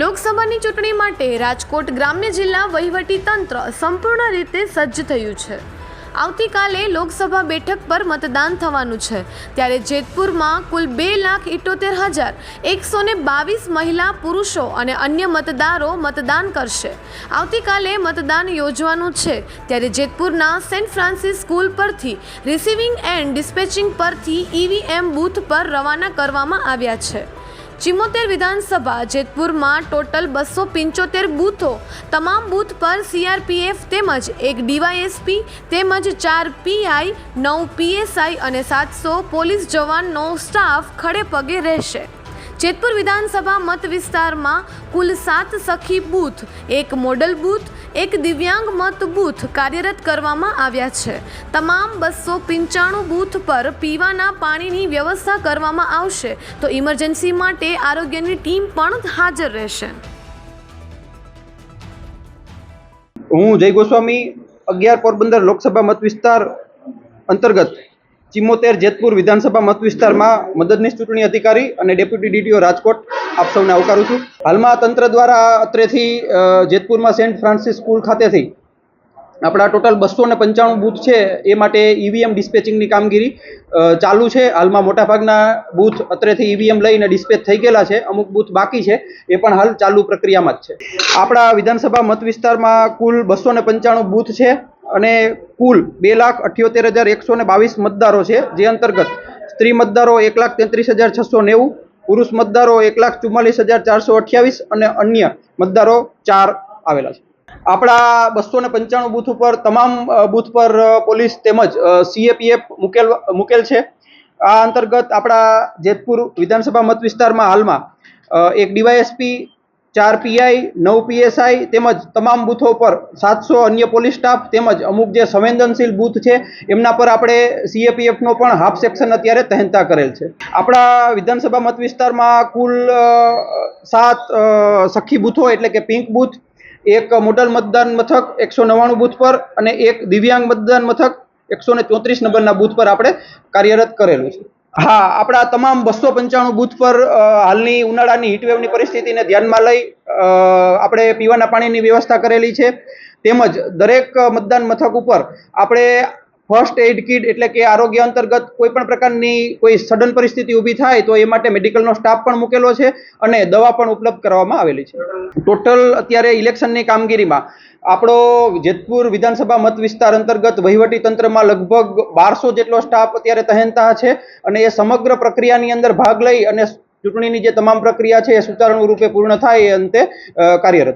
લોકસભાની ચૂંટણી માટે રાજકોટ ગ્રામ્ય જિલ્લા વહીવટી તંત્ર સંપૂર્ણ રીતે સજ્જ થયું છે. આવતીકાલે લોકસભા બેઠક પર મતદાન થવાનું છે. ત્યારે જેતપુરમાં કુલ બે લાખ ઇઠોતેર હજાર એકસો ને બાવીસ મહિલા પુરુષો અને અન્ય મતદારો મતદાન કરશે. આવતીકાલે મતદાન યોજવાનું છે. ત્યારે જેતપુરના સેન્ટ ફ્રાન્સિસ સ્કૂલ પરથી રિસીવિંગ એન્ડ ડિસ્પેચિંગ પરથી ઈવીએમ બૂથ પર રવાના કરવામાં આવ્યા છે. ચિમોતેર વિધાનસભા, જેતપુરમાં ટોટલ બસો પંચોતેર બૂથો. તમામ બૂથ પર સીઆરપીએફ તેમજ એક ડીવાયએસપી તેમજ ચાર પીઆઈ નવ પીએસઆઈ અને સાતસો પોલીસ જવાનનો સ્ટાફ ખડે પગે રહેશે. જેતપુર વિધાનસભા મત વિસ્તારમાં કુલ સાત સખી બૂથ, એક મોડલ બૂથ એક દિવ્યાંગ મત બૂથ કાર્યરત કરવામાં આવ્યા છે. તમામ બસો પંચાણું બૂથ પર પીવાના પાણીની વ્યવસ્થા કરવામાં આવશે. તો ઇમરજન્સી માટે આરોગ્યની ટીમ પણ હાજર રહેશે. હું જય ગોસ્વામી, અગિયાર પોરબંદર લોકસભા મત વિસ્તાર અંતર્ગત ચિમ્મોતેર જેતપુર વિધાનસભા મત વિસ્તારમાં મદદનીશ ચૂંટણી અધિકારી અને ડેપ્યુટી ડીટીઓ રાજકોટ આપ સૌને આવકારું છું. હાલમાં તંત્ર દ્વારા અત્રેથી જેતપુરમાં સેન્ટ ફ્રાન્સિસ સ્કૂલ ખાતેથી આપણા ટોટલ બસો ને પંચાણું બૂથ છે, એ માટે ઈવીએમ ડિસ્પેચિંગની કામગીરી ચાલુ છે. હાલમાં મોટાભાગના બૂથ અત્રેથી ઈવીએમ લઈને ડિસ્પેચ થઈ ગયેલા છે. અમુક બૂથ બાકી છે. એ પણ હાલ ચાલુ પ્રક્રિયામાં જ છે. આપણા વિધાનસભા મત વિસ્તારમાં કુલ બસો ને પંચાણું બૂથ છે. અને કુલ બે લાખ અઠ્યોતેર હજાર એકસો ને બાવીસ મતદારો છે, જે અંતર્ગત સ્ત્રી મતદારો એક લાખ તેત્રીસ હજાર છસો નેવું, પુરુષ મતદારો એક લાખ ચુમ્માલીસ હજાર ચારસો અઠ્યાવીસ અને અન્ય મતદારો ચાર આવેલા છે. આપણા બસો ને પંચાણું બૂથ ઉપર તમામ બૂથ પર પોલીસ તેમજ સીએપીએફ મૂકેલ મૂકેલ છે. આ અંતર્ગત આપણા જેતપુર વિધાનસભા મત વિસ્તારમાં હાલમાં એક ડીવાયએસપી ચાર પીઆઈ, નવ પીએસઆઈ તેમજ તમામ બૂથો પર સાતસો અન્ય પોલીસ સ્ટાફ તેમજ અમુક જે સંવેદનશીલ બૂથ છે એમના પર આપણે સીએપીએફનો પણ હાફ સેક્શન અત્યારે તહેનતા કરેલ છે. આપણા વિધાનસભા મત વિસ્તારમાં કુલ સાત સખી બૂથો એટલે કે પિંક બૂથ, એક મોડલ મતદાન મથક એકસો નવ્વાણું બૂથ પર અને એક દિવ્યાંગ મતદાન મથક એકસો ને ચોત્રીસ નંબરના બૂથ પર આપણે કાર્યરત કરેલું છે. હા, આપણા તમામ બસો પંચાણું બૂથ પર હાલની ઉનાળાની હીટવેવની પરિસ્થિતિને ધ્યાનમાં લઈ આપણે પીવાના પાણીની વ્યવસ્થા કરેલી છે. તેમજ દરેક મતદાન મથક ઉપર આપણે ફર્સ્ટ એડ કિટ એટલે કે આરોગ્ય અંતર્ગત કોઈ પણ પ્રકારની કોઈ સડન પરિસ્થિતિ ઊભી થાય તો એ માટે મેડિકલનો સ્ટાફ પણ મૂકેલો છે અને દવા પણ ઉપલબ્ધ કરવામાં આવેલી છે. ટોટલ અત્યારે ઇલેક્શનની કામગીરીમાં આપણો જેતપુર વિધાનસભા મત વિસ્તાર અંતર્ગત વહીવટી તંત્રમાં લગભગ બારસો જેટલો સ્ટાફ અત્યારે તહેનતા છે અને એ સમગ્ર પ્રક્રિયાની અંદર ભાગ લઈ અને ચૂંટણીની જે તમામ પ્રક્રિયા છે એ સુચારુ રૂપે પૂર્ણ થાય એ અંતે કાર્યરત કાર્યરત